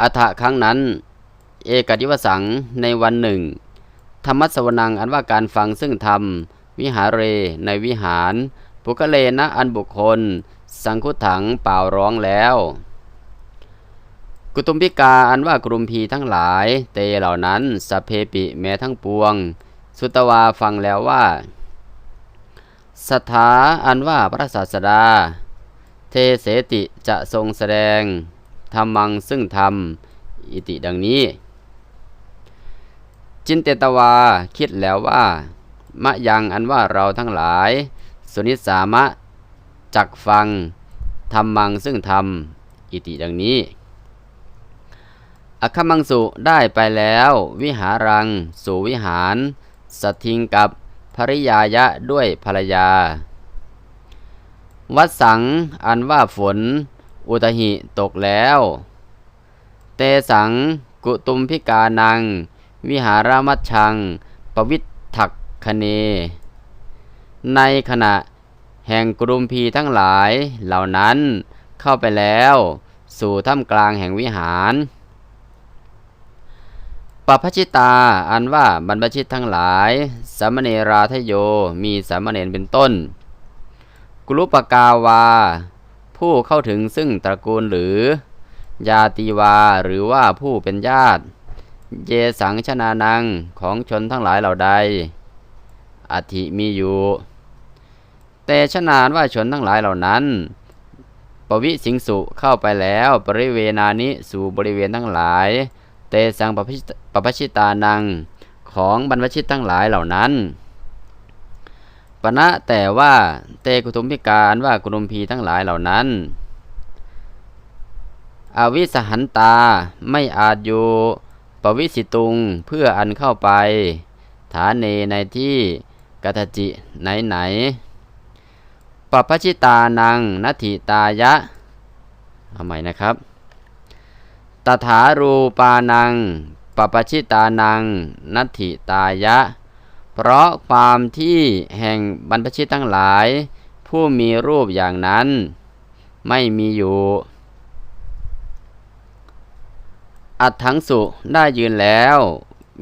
อัฐะครั้งนั้น เอกติวสังในวันหนึ่ง ธรรมสวนังอันว่าการฟังซึ่งธรรม วิหารเรในวิหารปุกเลนะอันบุคคล สังคุถังเป่าร้องแล้ว กุตุมพิกาอันว่ากรุมพีทั้งหลาย เตเหล่านั้นสเพปิแม้ทั้งปวง สุตวาฟังแล้วว่าสถาอันว่าพระศาสดา เทเสติจะทรงแสดง ธรรมังซึ่งธรรม อิติดังนี้ จินเตตวาคิดแล้วว่ามะยังอันว่าเราทั้งหลาย สุนิสามะจักฟังธรรมังซึ่งธรรม อิติดังนี้อคมังสุได้ไปแล้ว วิหารัง สู่วิหารสทิงกับภริยายะด้วยภรรยา วัดสังอันว่าฝน อุตหิตกแล้ว เตสังกุตุมพิกานัง วิหารามัชชัง ปวิทถักคเน ในขณะแห่งกรุมพีทั้งหลายเหล่านั้นเข้าไปแล้ว สู่ถ้ำกลางแห่งวิหารปพชิตา อันว่าบรรพชิตทั้งหลายสามเณราทโยมีสามเณรเป็นต้น กุลุปกาวา ผู้เข้าถึงซึ่งตระกูลหรือยาตีวาหรือว่าผู้เป็นญาติ เยสังชนานังของชนทั้งหลายเหล่าใดอธิมีอยู่แต่ชนานว่าชนทั้งหลายเหล่านั้น ปวิสิงสุเข้าไปแล้วบริเวณานิสู่บริเวณทั้งหลาย เตสังปปชิตานังของบรรพชิตทั้งหลายเหล่านั้น ปณะแต่ว่าเตกุตุมพิการว่ากุลุมพีทั้งหลายเหล่านั้น อวิสหันตาไม่อาจอยู่ปวิสิตุงเพื่ออันเข้าไป ฐานเนในที่กัตจิไหนไหนปปชิตานังนัตถิตายะเอาใหม่นะครับ ตถารูปานังปปชิตานังนัตถิตายะ เพราะความที่แห่งบรรพชิตทั้งหลาย ผู้มีรูปอย่างนั้น ไม่มีอยู่ อัดถังสุได้ยืนแล้ว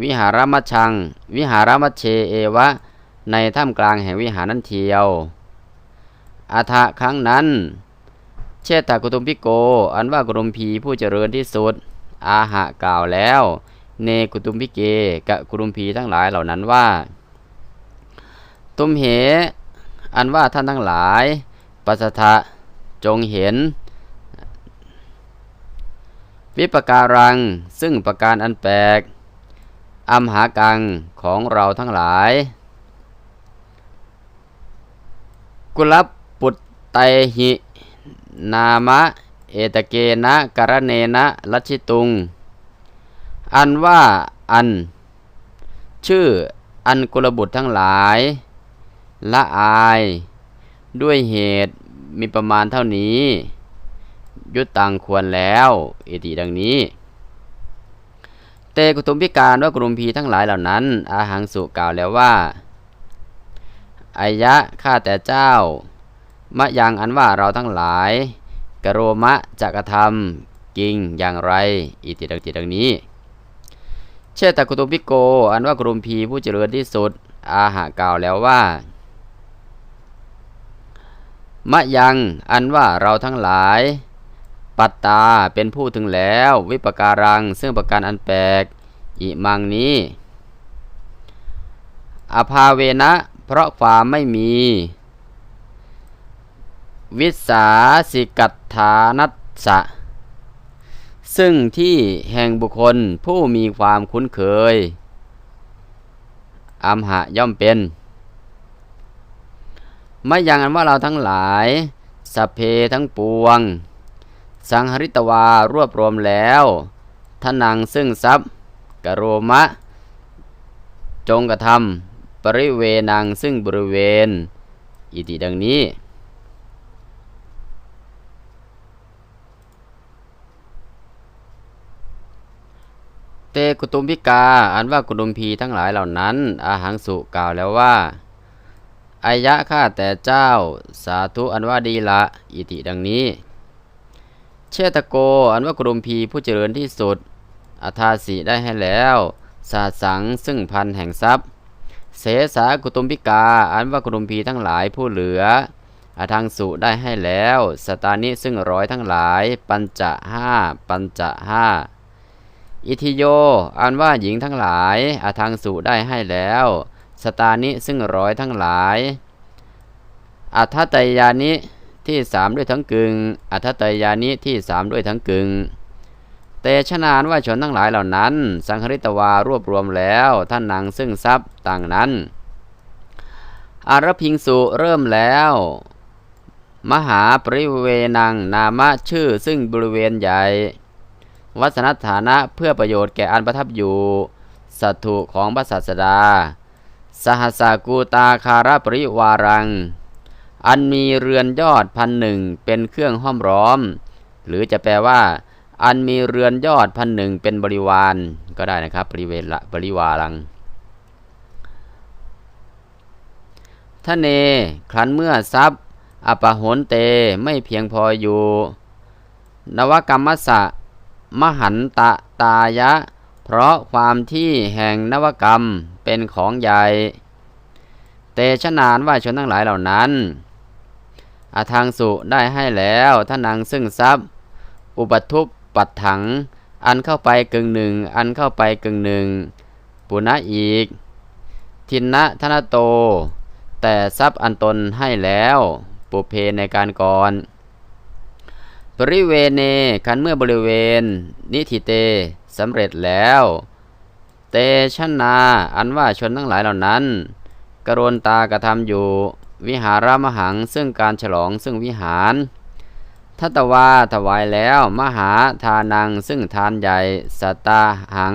วิหารมัชัง วิหารมัชเชเอวะ ในถ้ำกลางแห่งวิหารนั้นเทียวอัฐครั้งนั้น เชตตากุตุมพิโก อันว่ากุตุมพีผู้เจริญที่สุด อาหะกล่าวแล้ว เนกุตุมพิเกกะกุตุมพีทั้งหลายเหล่านั้นว่า ตุมเห อันว่าท่านทั้งหลาย ปัสสะจงเห็น วิปการัง ซึ่งประการอันแปลกอัมหากังของเราทั้งหลาย กุลับปุตไตหิ นามะ เอตเกนะกรเนนะลัชิตุง อันว่าอัน ชื่ออันกุลบุตรทั้งหลาย ละอาย ด้วยเหตุมีประมาณเท่านี้ ยุตตังควรแล้วอิติดังนี้เตกุตุมพิการว่ากรุมพีทั้งหลายเหล่านั้น อาหังสุกล่าวแล้วว่าอายะข้าแต่เจ้ามะยังอันว่าเราทั้งหลาย กโรมะจะกระทำกิงอย่างไร อิติดังติดังนี้ เชตกุตุปิโก อันว่ากรุมพีผู้เจริญที่สุด อาหากล่าวแล้วว่า มะยังอันว่าเราทั้งหลาย ปัตตาเป็นผู้ถึงแล้ว วิปการัง ซึ่งประการอันแปลกอิมังนี้อภาเวนะ เพราะความไม่มี วิสาสิกัตฐานัสสะ ซึ่งที่แห่งบุคคลผู้มีความคุ้นเคยอัมหะย่อมเป็น ไม่อย่างนั้นว่าเราทั้งหลายสเพทั้งปวง สังหริตวารวบรวมแล้วทนังซึ่งทรัพย์กโรมะ จงกระทำปริเวนังซึ่งบริเวณ อิติดังนี้ เตกุตุมพิกา อันว่ากุตุมพีทั้งหลายเหล่านั้น อาหังสุกล่าวแล้วว่า อายะข้าแต่เจ้า สาธุอันว่าดีละ อิติดังนี้ เชตโก อันว่ากรุมพีผู้เจริญที่สุดอาทาสีได้ให้แล้วสาสังซึ่งพันแห่งทรัพย์ เสสากุตุมพิกา อันว่ากรุมพีทั้งหลายผู้เหลืออาทางสุได้ให้แล้ว สตานิซึ่งร้อยทั้งหลาย ปัญจะห้าปัญจะห้าอิทิโย อันว่าหญิงทั้งหลายอาทางสุได้ให้แล้ว สตานิซึ่งร้อยทั้งหลาย อัทธตยานิที่สามด้วยทั้งกึงอัทธตยานิที่สามด้วยทั้งกึงเตชนานว่าชนทั้งหลายเหล่านั้น สังคริตวารวบรวมแล้วท่านนางซึ่งทรัพย์ต่างนั้น อารพิงสุเริ่มแล้ว มหาปริเวนังนามะชื่อซึ่งบริเวณใหญ่ วัสนฐานะเพื่อประโยชน์แก่อันประทับอยู่ สัตถุของพระศาสดา สหสากูตาคารปริวารัง อันมีเรือนยอดพันหนึ่งเป็นเครื่องห้อมร้อม หรือจะแปลว่า อันมีเรือนยอดพันหนึ่งเป็นบริวาร ก็ได้นะครับบริเวณละบริวารังทะเน ครั้นเมื่อทรัพย์ อปโหนเตไม่เพียงพออยู่ นวกรรมสะ มหันตะตายะ เพราะความที่แห่งนวกรรมเป็นของใหญ่ เตชะนานว่าชนทั้งหลายเหล่านั้นอาทางสุได้ให้แล้วท่านังซึ่งทรัพย์ อุปทุปปัดถัง อันเข้าไปกึ่งหนึ่ง อันเข้าไปกึ่งหนึ่ง ปุณะอีก ทินนะธนโต แต่ทรัพย์อันตนให้แล้ว ปุเพในการก่อน บริเวณเนคันเมื่อบริเวณ นิธิเตสำเร็จแล้ว เตชนา อันว่าชนทั้งหลายเหล่านั้น กรณตากระทำอยู่ วิหารมหังซึ่งการฉลองซึ่งวิหารทัตวาถวายแล้ว มหาทานังซึ่งทานใหญ่สตตาหัง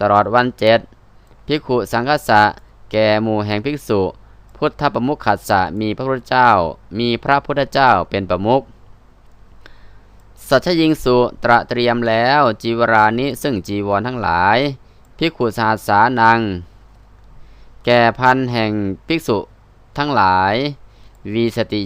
ตลอดวันเจ็ดภิกขุสังฆสะ แก่หมู่แห่งภิกษุ พุทธประมุขขัสสะมีพระพุทธเจ้า มีพระพุทธเจ้าเป็นประมุข สัชยิงสุตระเตรียมแล้ว จีวรานิซึ่งจีวรทั้งหลาย ภิกขุสหัสสานัง แก่พันแห่งภิกษุทั้งหลาย วีสติ